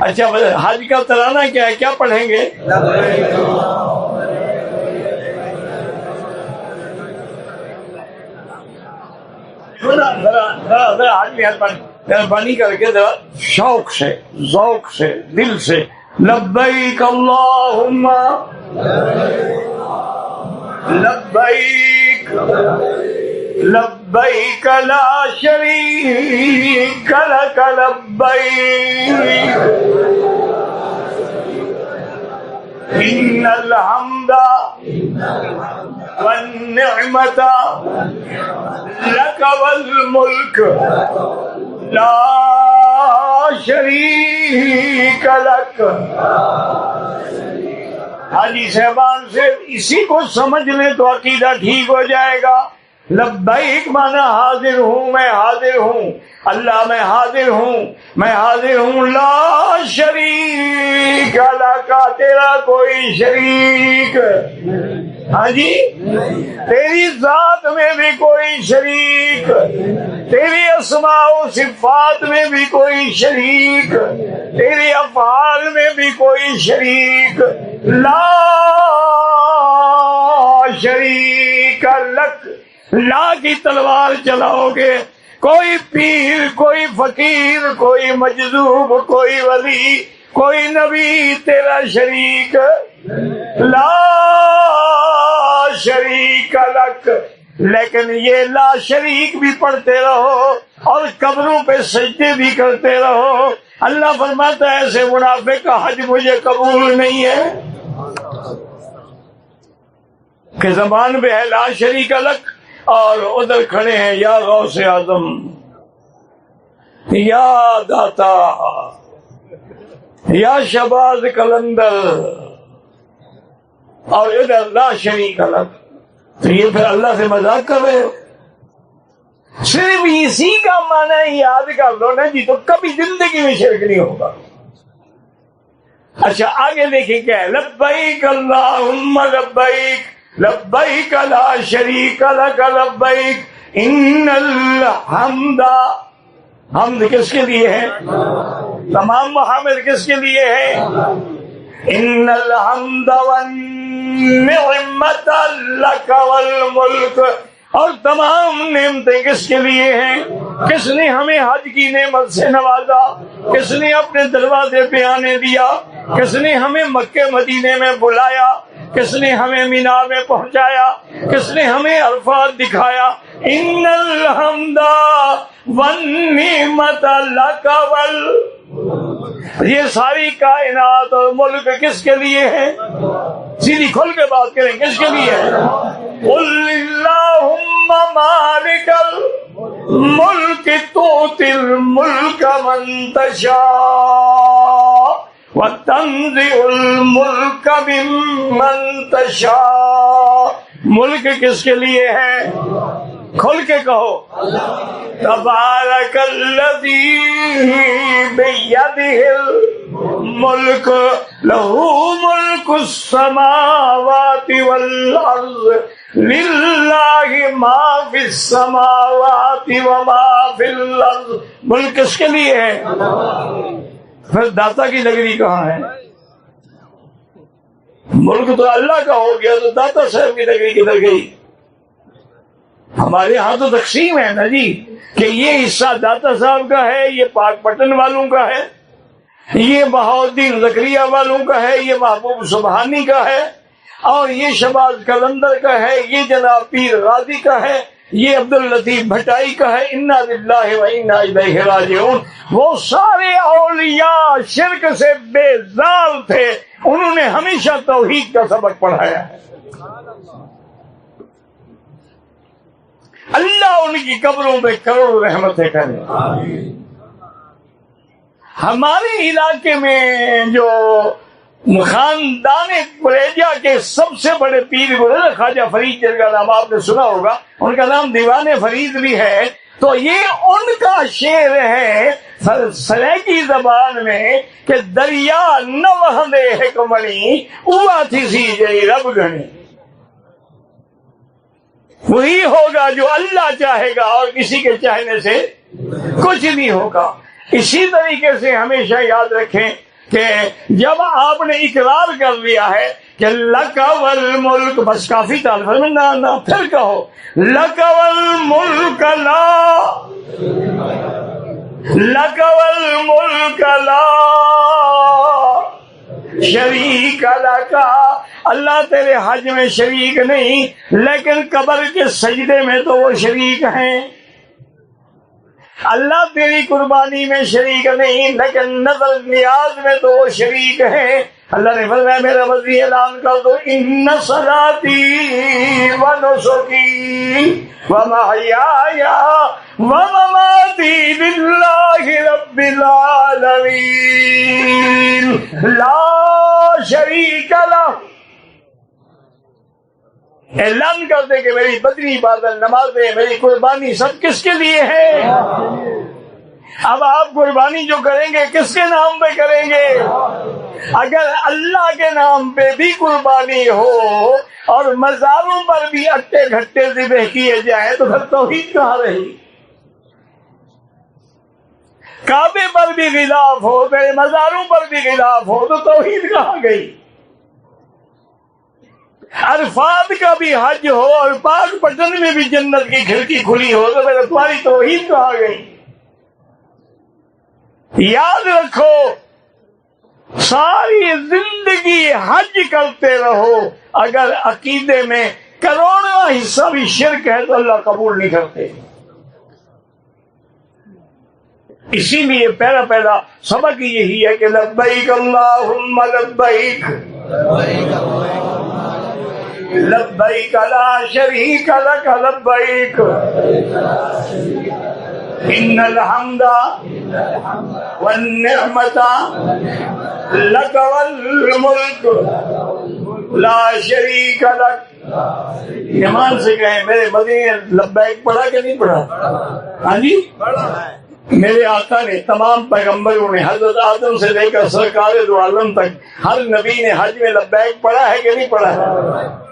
اچھا حج کا ترانہ کیا ہے؟ کیا پڑھیں گے؟ مہربانی کر کے ذرا شوق سے، ذوق سے، دل سے۔ لبیک اللہم۔ لبیک۔ لبیک لا شریک لک لبیک ان الحمد والنعمت لك والملك لا شریک لک حاجی صاحبان سے اسی کو سمجھ لیں تو عقیدہ ٹھیک ہو جائے گا۔ لبیک مانا حاضر ہوں، میں حاضر ہوں۔ اللہ میں حاضر ہوں، میں حاضر ہوں۔ لا شریک، اللہ کا تیرا کوئی شریک۔ ہاں جی؟ تیری ذات میں بھی کوئی شریک۔ تیری اسماء و صفات میں بھی کوئی شریک۔ تیری افعال میں بھی کوئی شریک۔ لا شریک لک لا کی تلوار چلاؤ گے۔ کوئی پیر، کوئی فقیر، کوئی مجذوب، کوئی ولی، کوئی نبی، تیرا شریک۔ لا شریک لک۔ لیکن یہ لا شریک بھی پڑھتے رہو اور قبروں پہ سجدے بھی کرتے رہو۔ اللہ فرماتا ہے، ایسے منافع کا حج مجھے قبول نہیں ہے۔ کہ زبان پہ ہے لا شریک الگ اور ادھر کھڑے ہیں، یا غوث اعظم، یا داتا، یا شباز کلندر، اور ادھر لا شریک الگ تو یہ پھر اللہ سے مذاق کر رہے ہو؟ صرف اسی کا معنی یاد کر لو نا جی تو کبھی زندگی میں شرک نہیں ہوگا۔ اچھا آگے دیکھیں کیا ہے؟ لبیک اللہ لبیک۔ لبیک لا شریک لک، لبیک ان۔ الحمد حمد کس کے لیے ہے تمام محمد کس کے لیے ہے ان الحمد والنعمت لک والملک اور تمام نعمتیں کس کے لیے ہیں؟ کس نے ہمیں حج کی نعمت سے نوازا؟ کس نے اپنے دروازے پہ آنے دیا؟ کس نے ہمیں مکے مدینے میں بلایا؟ کس نے ہمیں مینا میں پہنچایا؟ کس نے ہمیں الفاظ دکھایا؟ ان الحمد ونعمت لکول یہ ساری کائنات اور ملک کس کے لیے ہے سیدھی کھل کے بات کریں، کس کے لیے قل اللہم مالک الملک توتی الملک من تشاء وتنزع الملک ممن تشاء۔ ملک کس کے لیے ہے؟ کھل کے کہو۔ تبارک الذی بیدہ الملک لہو ملک السماوات والارض للہ ما فی السماوات وما فی الارض ملک کس کے لیے ہے؟ پھر داتا کی نگری کہاں ہے؟ ملک تو اللہ کا ہو گیا تو داتا صاحب کی نگری کدھر گئی؟ ہمارے ہاں تو تقسیم ہے نا جی کہ یہ حصہ داتا صاحب کا ہے، یہ پاک پٹن والوں کا ہے، یہ بہاؤدین زکریہ والوں کا ہے، یہ محبوب سبحانی کا ہے۔ اور یہ شباز کلندر کا ہے یہ جناب پیر غازی کا ہے یہ عبد الطیف بھٹائی کا ہے انا للہ و انا الیہ راجعون۔ وہ سارے اولیاء شرک سے بے زال تھے انہوں نے ہمیشہ توحید کا سبق پڑھایا ہے۔ اللہ ان کی قبروں پہ کروڑ رحمتیں کرے۔ ہمارے علاقے میں جو خاندان قریجہ کے سب سے بڑے پیر گزر خواجہ فرید جن کا نام آپ نے سنا ہوگا، ان کا نام دیوان فرید بھی ہے۔ تو یہ ان کا شعر ہے سلیکی زبان میں کہ دریا نہ وہدے حکمنی اوا تھی سی جئی رب گنی۔ وہی ہوگا جو اللہ چاہے گا اور کسی کے چاہنے سے کچھ نہیں ہوگا۔ اسی طریقے سے ہمیشہ یاد رکھیں کہ جب آپ نے اقرار کر لیا ہے کہ لکول ملک بس کافی طالب میں نہ نہ، پھر کہو لکول ملک لا لکول ملک لا، شریک لکا، اللہ تیرے حج میں شریک نہیں، لیکن قبر کے سجدے میں تو وہ شریک ہیں۔ اللہ تیری قربانی میں شریک نہیں، لیکن نظر نیاز میں تو وہ شریک ہے اللہ نے فرمایا، میرا وزیر اعلان کر دو، ان صلاتی و نسکی و محیایا و مماتی للہ رب العالمین۔ لا شریک اعلان کر دے کہ میری بدری بادل نمازیں میری قربانی سب کس کے لیے ہے؟ اب آپ قربانی جو کریں گے، کس کے نام پہ کریں گے؟ اگر اللہ کے نام پہ بھی قربانی ہو اور مزاروں پر بھی اٹے گھٹے ذبح کیے جائیں، تو پھر توحید کہاں رہی کعبے پر بھی غلاف ہو، میرے مزاروں پر بھی غلاف ہو، تو توحید کہاں گئی؟ عرفات کا بھی حج ہو اور پاک پٹن میں بھی جنت کی کھڑکی کھلی ہو تو میرے تمہاری توحید کہاں گئی۔ یاد رکھو، ساری زندگی حج کرتے رہو۔ اگر عقیدے میں کروڑوں حصہ بھی شرک ہے تو اللہ قبول نہیں کرتے۔ اسی لیے پہلا پہلا سبق یہی ہے کہ لبیک اللہم لبیک۔ لبیک لا شریک لک، لبیک. ان الحمد والنعمت لک والملک. لا شریک لک. ایمان سے کہیں میرے مدینے لبیک پڑھا کہ نہیں پڑھا؟ ہاں جی؟ میرے آقا نے تمام پیغمبروں نے حضرت آدم سے لے کر سرکار دو عالم تک، ہر نبی نے حج میں لبیک پڑھا ہے کہ نہیں پڑھا ہے؟